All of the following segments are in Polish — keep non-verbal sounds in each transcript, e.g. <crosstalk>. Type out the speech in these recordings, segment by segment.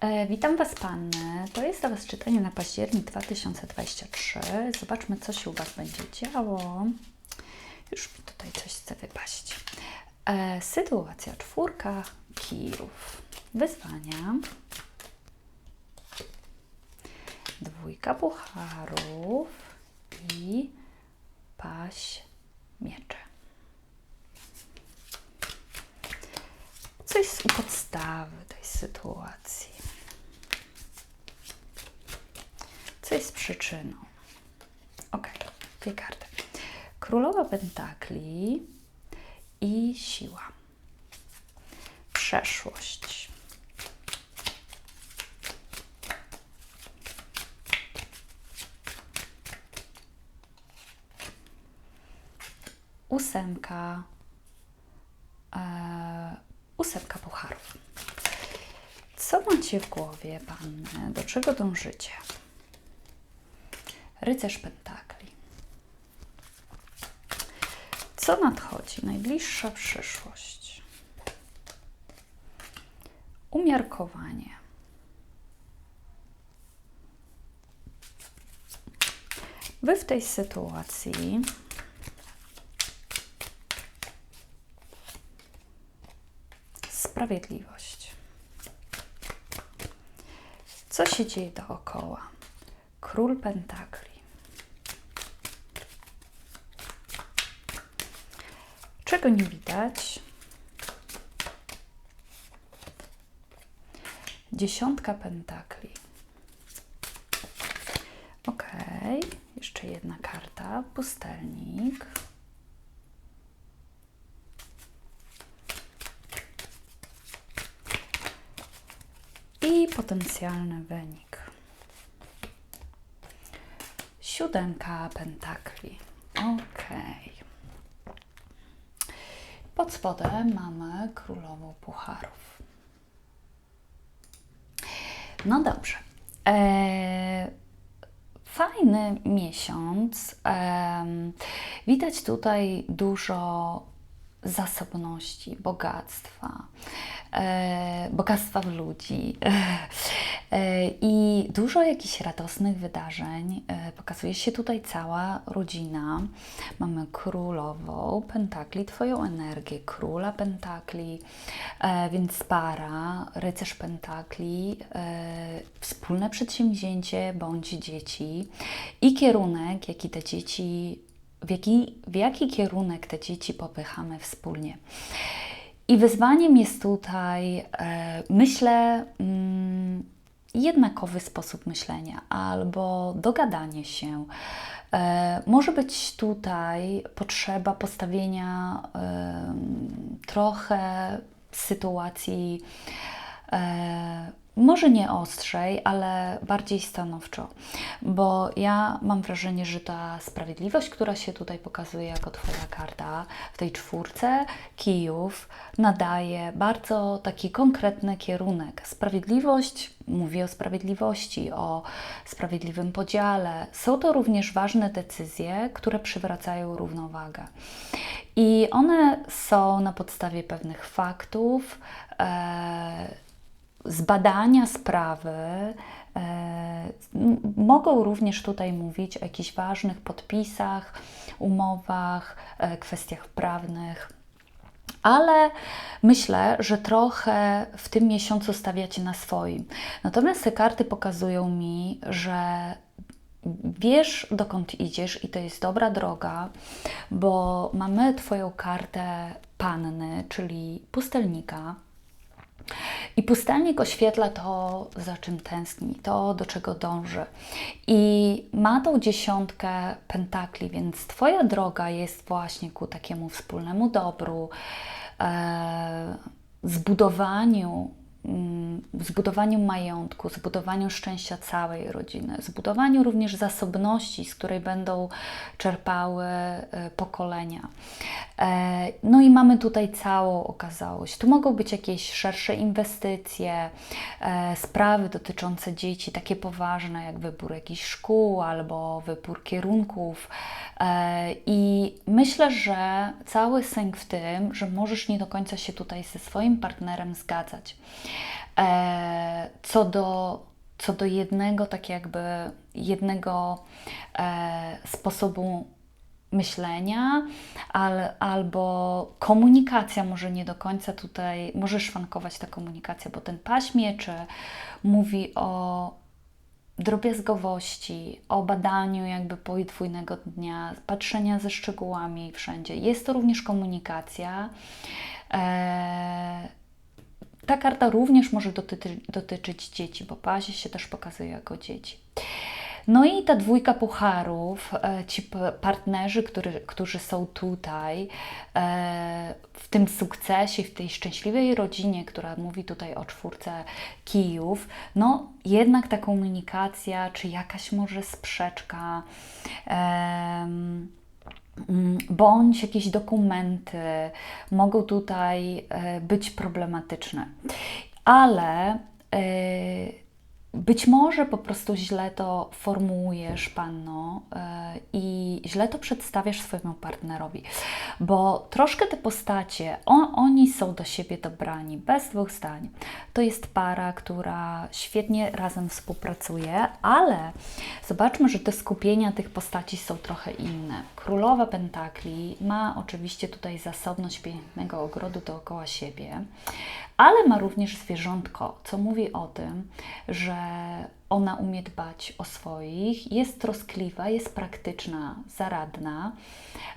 E, witam Was, Panny. To jest dla Was czytanie na październik 2023. Zobaczmy, co się u Was będzie działo. Już mi tutaj coś chce wypaść. E, sytuacja czwórka kirów. Wyzwania. Dwójka pucharów i paść miecze. Coś u podstawy tej sytuacji. Co jest przyczyną? Ok, dwie karty. Królowa Pentakli i siła. Przeszłość. Ósemka. E, ósemka pucharów. Co macie w głowie, panny? Do czego dążycie? Rycerz Pentakli. Co nadchodzi? Najbliższa przyszłość. Umiarkowanie. Wy w tej sytuacji sprawiedliwość. Co się dzieje dookoła? Król Pentakli. Czego nie widać? Dziesiątka pentakli. Ok, jeszcze jedna karta. Pustelnik. I potencjalny wynik. Siódemka pentakli. Ok. Pod spodem mamy królową pucharów. No dobrze. E, fajny miesiąc. E, widać tutaj dużo zasobności, bogactwa, e, bogactwa w ludzi e, i dużo jakichś radosnych wydarzeń. E, pokazuje się tutaj cała rodzina. Mamy królową pentakli, Twoją energię, króla pentakli, więc para, rycerz pentakli, wspólne przedsięwzięcie bądź dzieci i kierunek, jaki te dzieci w jaki, w jaki kierunek te dzieci popychamy wspólnie. I wyzwaniem jest tutaj, e, myślę, mm, jednakowy sposób myślenia albo dogadanie się. E, może być tutaj potrzeba postawienia trochę sytuacji e, może nie ostrzej, ale bardziej stanowczo, bo ja mam wrażenie, że ta sprawiedliwość, która się tutaj pokazuje jako Twoja karta w tej czwórce kijów, nadaje bardzo taki konkretny kierunek. Sprawiedliwość, mówię o sprawiedliwości, o sprawiedliwym podziale. Są to również ważne decyzje, które przywracają równowagę. I one są na podstawie pewnych faktów. E, zbadania sprawy e, mogą również tutaj mówić o jakichś ważnych podpisach, umowach, e, kwestiach prawnych. Ale myślę, że trochę w tym miesiącu stawiacie na swoim. Natomiast te karty pokazują mi, że wiesz dokąd idziesz i to jest dobra droga, bo mamy Twoją kartę panny, czyli pustelnika, i pustelnik oświetla to, za czym tęskni, to, do czego dąży. I ma tą dziesiątkę pentakli, więc Twoja droga jest właśnie ku takiemu wspólnemu dobru, e, zbudowaniu zbudowaniu majątku, zbudowaniu szczęścia całej rodziny, zbudowaniu również zasobności, z której będą czerpały e, pokolenia. E, no i mamy tutaj całą okazałość. Tu mogą być jakieś szersze inwestycje, e, sprawy dotyczące dzieci, takie poważne jak wybór jakichś szkół albo wybór kierunków. I myślę, że cały sęk w tym, że możesz nie do końca się tutaj ze swoim partnerem zgadzać. E, co do, co do jednego, tak jakby jednego e, sposobu myślenia, al, albo komunikacja może nie do końca tutaj, może szwankować ta komunikacja, bo ten paśmieczy mówi o drobiazgowości, o badaniu jakby podwójnego dnia, patrzenia ze szczegółami wszędzie. Jest to również komunikacja. Eee, ta karta również może dotyczy, dotyczyć dzieci, bo pazie się też pokazuje jako dzieci. No i ta dwójka pucharów, e, ci partnerzy, który, którzy są tutaj e, w tym sukcesie, w tej szczęśliwej rodzinie, która mówi tutaj o czwórce kijów, no jednak ta komunikacja, czy jakaś może sprzeczka, bądź jakieś dokumenty mogą tutaj e, być problematyczne. Ale być może po prostu źle to formułujesz, panno, yy, i źle to przedstawiasz swojemu partnerowi, bo troszkę te postacie, on, oni są do siebie dobrani, bez dwóch zdań. To jest para, która świetnie razem współpracuje, ale zobaczmy, że te skupienia tych postaci są trochę inne. Królowa Pentakli ma oczywiście tutaj zasobność pięknego ogrodu dookoła siebie, ale ma również zwierzątko, co mówi o tym, że ona umie dbać o swoich, jest troskliwa, jest praktyczna, zaradna,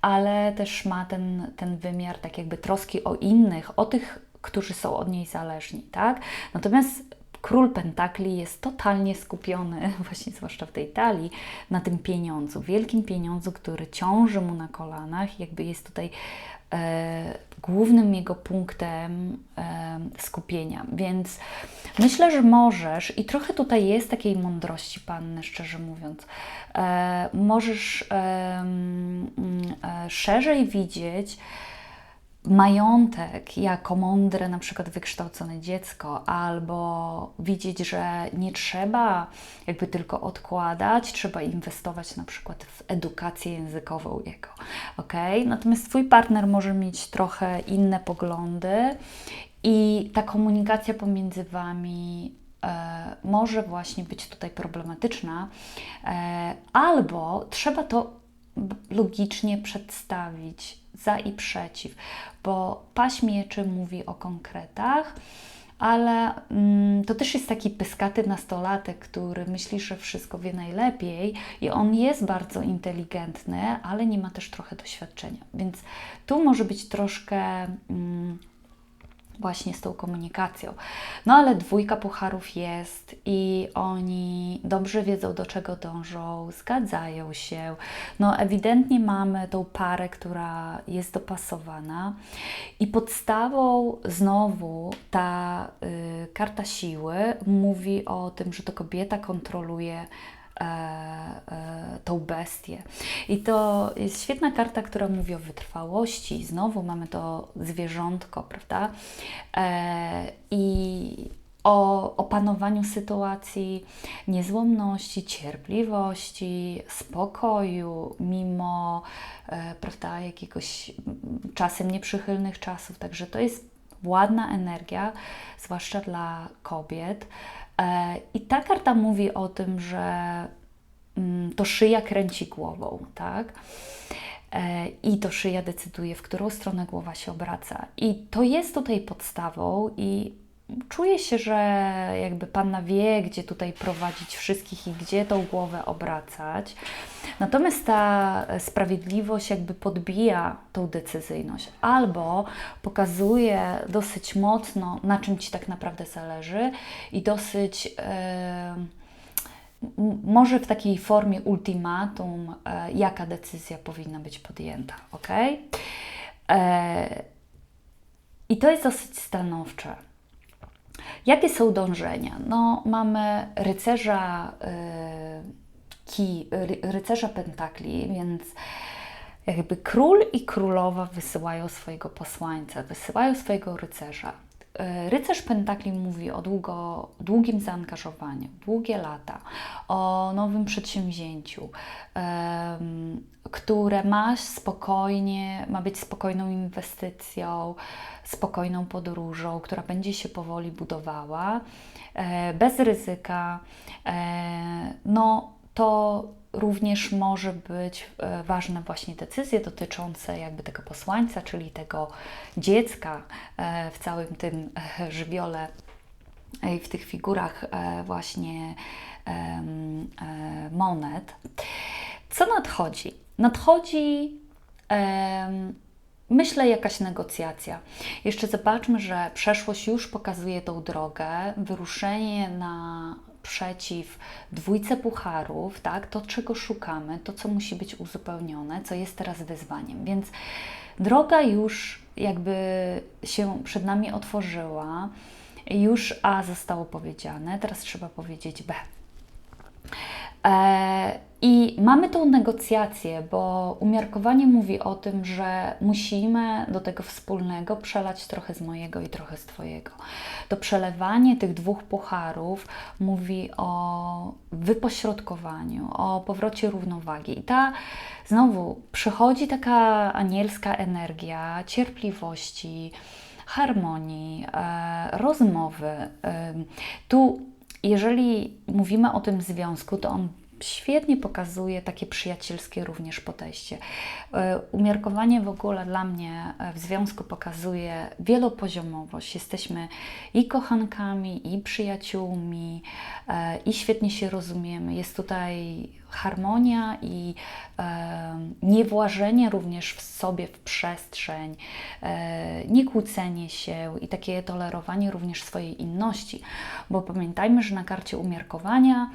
ale też ma ten, ten wymiar tak jakby troski o innych, o tych, którzy są od niej zależni, tak? Natomiast król pentakli jest totalnie skupiony, <laughs> właśnie zwłaszcza w tej talii, na tym pieniądzu, wielkim pieniądzu, który ciąży mu na kolanach, jakby jest tutaj e, głównym jego punktem e, skupienia. Więc myślę, że możesz, i trochę tutaj jest takiej mądrości panny, szczerze mówiąc, e, możesz e, szerzej widzieć, majątek jako mądre, na przykład wykształcone dziecko, albo widzieć, że nie trzeba jakby tylko odkładać, trzeba inwestować na przykład w edukację językową jego. ok? Natomiast Twój partner może mieć trochę inne poglądy i ta komunikacja pomiędzy Wami e, może właśnie być tutaj problematyczna, e, albo trzeba to logicznie przedstawić za i przeciw, bo paść mieczy mówi o konkretach, ale mm, to też jest taki pyskaty nastolatek, który myśli, że wszystko wie najlepiej i on jest bardzo inteligentny, ale nie ma też trochę doświadczenia. Więc tu może być troszkę. Mm, właśnie z tą komunikacją. No ale dwójka pucharów jest i oni dobrze wiedzą, do czego dążą, zgadzają się. No ewidentnie mamy tą parę, która jest dopasowana i podstawą znowu ta y, karta siły mówi o tym, że to kobieta kontroluje tą bestię. I to jest świetna karta, która mówi o wytrwałości. Znowu mamy to zwierzątko, prawda? E, I o opanowaniu sytuacji, niezłomności, cierpliwości, spokoju, mimo prawda, jakiegoś czasem nieprzychylnych czasów. Także to jest ładna energia, zwłaszcza dla kobiet. E, I ta karta mówi o tym, że mm, to szyja kręci głową, tak? E, I to szyja decyduje, w którą stronę głowa się obraca. I to jest tutaj podstawą i czuję się, że jakby Panna wie, gdzie tutaj prowadzić wszystkich i gdzie tą głowę obracać. Natomiast ta sprawiedliwość jakby podbija tą decyzyjność albo pokazuje dosyć mocno, na czym Ci tak naprawdę zależy i dosyć. Yy, może w takiej formie ultimatum, e, jaka decyzja powinna być podjęta, ok? E, I to jest dosyć stanowcze. Jakie są dążenia? No, mamy rycerza, yy, ki, rycerza pentakli, więc jakby król i królowa wysyłają swojego posłańca, wysyłają swojego rycerza. Y, rycerz Pentakli mówi o długo, długim zaangażowaniu, długie lata, o nowym przedsięwzięciu. Które masz spokojnie, ma być spokojną inwestycją, spokojną podróżą, która będzie się powoli budowała, e, bez ryzyka, e, no to również może być e, ważne właśnie decyzje dotyczące jakby tego posłańca, czyli tego dziecka w całym tym żywiole i w tych figurach właśnie monet. Co nadchodzi? Nadchodzi myślę, jakaś negocjacja. Jeszcze zobaczmy, że przeszłość już pokazuje tą drogę, wyruszenie na przeciw dwójce pucharów, tak, to czego szukamy, to co musi być uzupełnione, co jest teraz wyzwaniem. Więc droga już jakby się przed nami otworzyła, już A zostało powiedziane, teraz trzeba powiedzieć B. I mamy tą negocjację, bo umiarkowanie mówi o tym, że musimy do tego wspólnego przelać trochę z mojego i trochę z Twojego. To przelewanie tych dwóch pucharów mówi o wypośrodkowaniu, o powrocie równowagi. I ta znowu przychodzi taka anielska energia cierpliwości, harmonii, e, rozmowy. E, tu jeżeli mówimy o tym związku, to on świetnie pokazuje takie przyjacielskie również podejście. E, umiarkowanie w ogóle dla mnie e, w związku pokazuje wielopoziomowość. Jesteśmy i kochankami, i przyjaciółmi, e, i świetnie się rozumiemy. Jest tutaj harmonia i niewłażenie również w sobie w przestrzeń, e, nie kłócenie się i takie tolerowanie również swojej inności, bo pamiętajmy, że na karcie umiarkowania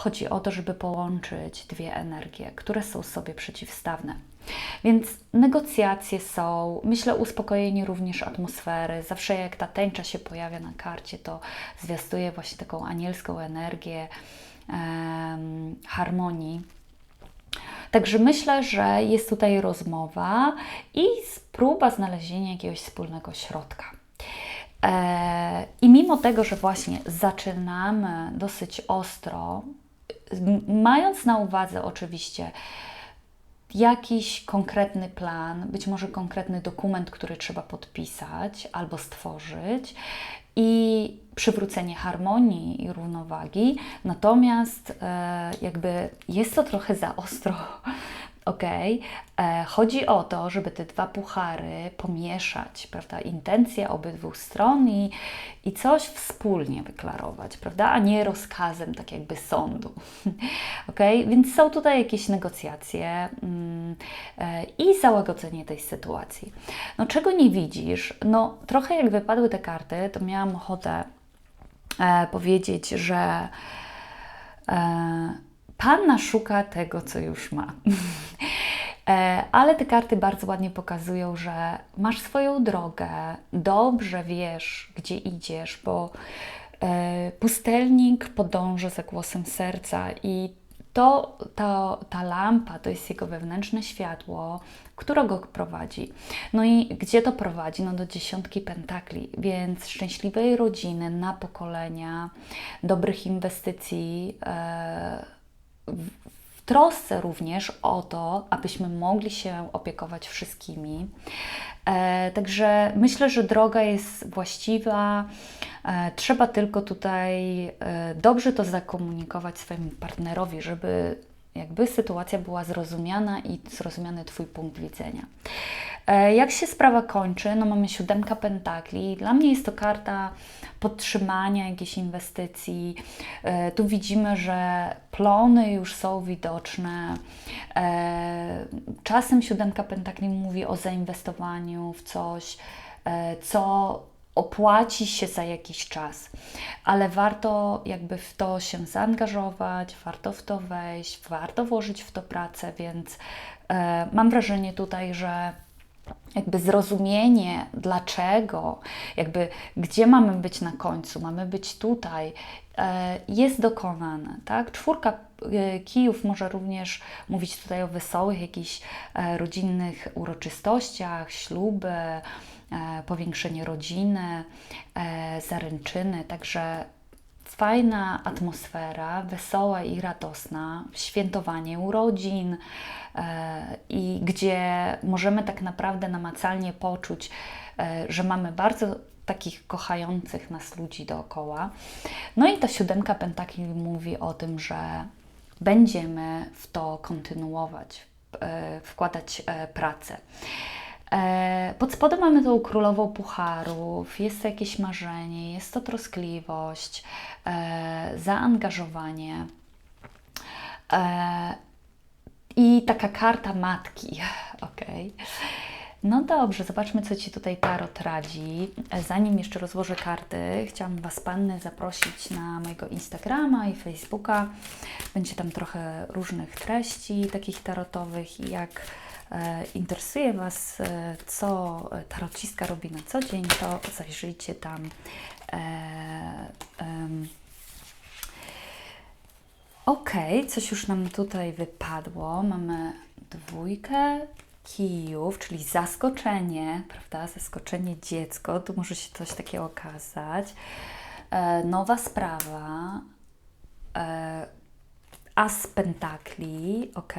chodzi o to, żeby połączyć dwie energie, które są sobie przeciwstawne. Więc negocjacje są, myślę, uspokojenie również atmosfery. Zawsze jak ta tęcza się pojawia na karcie, to zwiastuje właśnie taką anielską energię um, harmonii. Także myślę, że jest tutaj rozmowa i próba znalezienia jakiegoś wspólnego środka. E, I mimo tego, że właśnie zaczynamy dosyć ostro, mając na uwadze oczywiście jakiś konkretny plan, być może konkretny dokument, który trzeba podpisać albo stworzyć i przywrócenie harmonii i równowagi. Natomiast e, jakby jest to trochę za ostro ok? E, chodzi o to, żeby te dwa puchary pomieszać, prawda? Intencje obydwu stron i, i coś wspólnie wyklarować, prawda? A nie rozkazem, tak jakby sądu, <laughs> ok? Więc są tutaj jakieś negocjacje mm, e, i załagodzenie tej sytuacji. No, czego nie widzisz? No, trochę jak wypadły te karty, to miałam ochotę e, powiedzieć, że. E, Panna szuka tego, co już ma. <laughs> E, ale te karty bardzo ładnie pokazują, że masz swoją drogę, dobrze wiesz, gdzie idziesz, bo e, pustelnik podąża za głosem serca i to, to, ta lampa to jest jego wewnętrzne światło, które go prowadzi. No i gdzie to prowadzi? No do dziesiątki pentakli, więc szczęśliwej rodziny, na pokolenia, dobrych inwestycji. E, w trosce również o to, abyśmy mogli się opiekować wszystkimi. E, także myślę, że droga jest właściwa. E, trzeba tylko tutaj e, dobrze to zakomunikować swojemu partnerowi, żeby jakby sytuacja była zrozumiana i zrozumiany Twój punkt widzenia. E, jak się sprawa kończy? No mamy siódemka pentakli. Dla mnie jest to karta podtrzymania jakiejś inwestycji. E, tu widzimy, że plony już są widoczne. E, czasem siódemka pentakli mówi o zainwestowaniu w coś, co opłaci się za jakiś czas, ale warto jakby w to się zaangażować, warto w to wejść, warto włożyć w to pracę, więc mam wrażenie tutaj, że jakby zrozumienie, dlaczego, jakby gdzie mamy być na końcu, mamy być tutaj, e, jest dokonane. Tak? Czwórka e, kijów może również mówić tutaj o wesołych, jakichś e, rodzinnych uroczystościach, śluby, powiększenie rodziny, zaręczyny, także fajna atmosfera, wesoła i radosna, świętowanie urodzin e, i gdzie możemy tak naprawdę namacalnie poczuć, e, że mamy bardzo takich kochających nas ludzi dookoła. No i ta siódemka pentakli mówi o tym, że będziemy w to kontynuować, e, wkładać e, pracę. E, Pod spodem mamy tą królową pucharów, jest to jakieś marzenie, jest to troskliwość, e, zaangażowanie. E, I taka karta matki. <laughs> ok. No dobrze, zobaczmy, co Ci tutaj Tarot radzi. Zanim jeszcze rozłożę karty, chciałam Was, Panny, zaprosić na mojego Instagrama i Facebooka. Będzie tam trochę różnych treści takich tarotowych jak interesuje Was, e, co tarocistka robi na co dzień, to zajrzyjcie tam. E, Ok, coś już nam tutaj wypadło. Mamy dwójkę kijów, czyli zaskoczenie, prawda? Zaskoczenie dziecko. Tu może się coś takiego okazać. E, nowa sprawa. E, as pentakli, ok.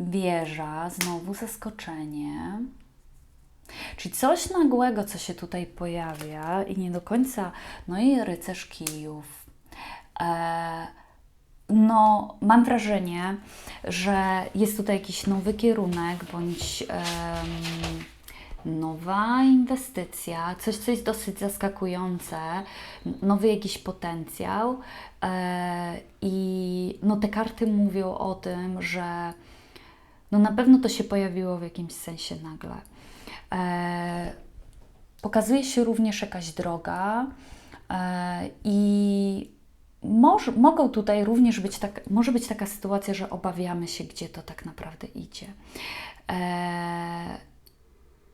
Wieża, znowu zaskoczenie. Czyli coś nagłego, co się tutaj pojawia i nie do końca. No i rycerz kijów. E, no, mam wrażenie, że jest tutaj jakiś nowy kierunek bądź em, nowa inwestycja, coś, co jest dosyć zaskakujące, nowy jakiś potencjał. E, I no, te karty mówią o tym, że no, na pewno to się pojawiło w jakimś sensie nagle. E, pokazuje się również jakaś droga e, i Moż, mogą tutaj również być tak, może być taka sytuacja, że obawiamy się, gdzie to tak naprawdę idzie. E,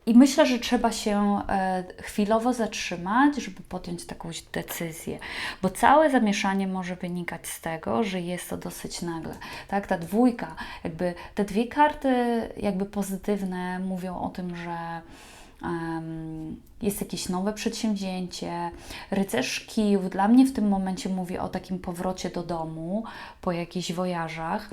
I myślę, że trzeba się e, chwilowo zatrzymać, żeby podjąć taką decyzję, bo całe zamieszanie może wynikać z tego, że jest to dosyć nagle. Tak, ta dwójka, jakby te dwie karty, jakby pozytywne, mówią o tym, że jest jakieś nowe przedsięwzięcie. Rycerz kijów dla mnie w tym momencie mówi o takim powrocie do domu po jakichś wojażach,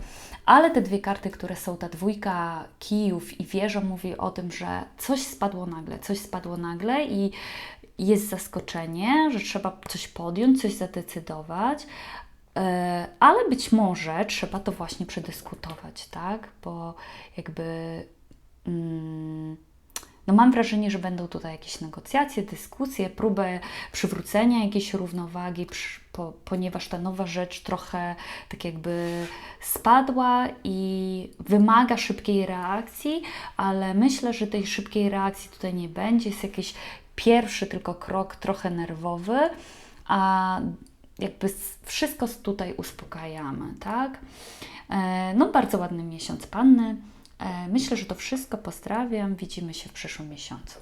ale te dwie karty, które są, ta dwójka kijów i wieża mówi o tym, że coś spadło nagle, coś spadło nagle i jest zaskoczenie, że trzeba coś podjąć, coś zadecydować, e, ale być może trzeba to właśnie przedyskutować, tak? Bo jakby. Mm, no mam wrażenie, że będą tutaj jakieś negocjacje, dyskusje, próbę przywrócenia jakiejś równowagi, przy, po, ponieważ ta nowa rzecz trochę tak jakby spadła i wymaga szybkiej reakcji, ale myślę, że tej szybkiej reakcji tutaj nie będzie. Jest jakiś pierwszy tylko krok, trochę nerwowy, a jakby wszystko tutaj uspokajamy, tak? E, No, bardzo ładny miesiąc panny. E, Myślę, że to wszystko pozdrawiam. Widzimy się w przyszłym miesiącu.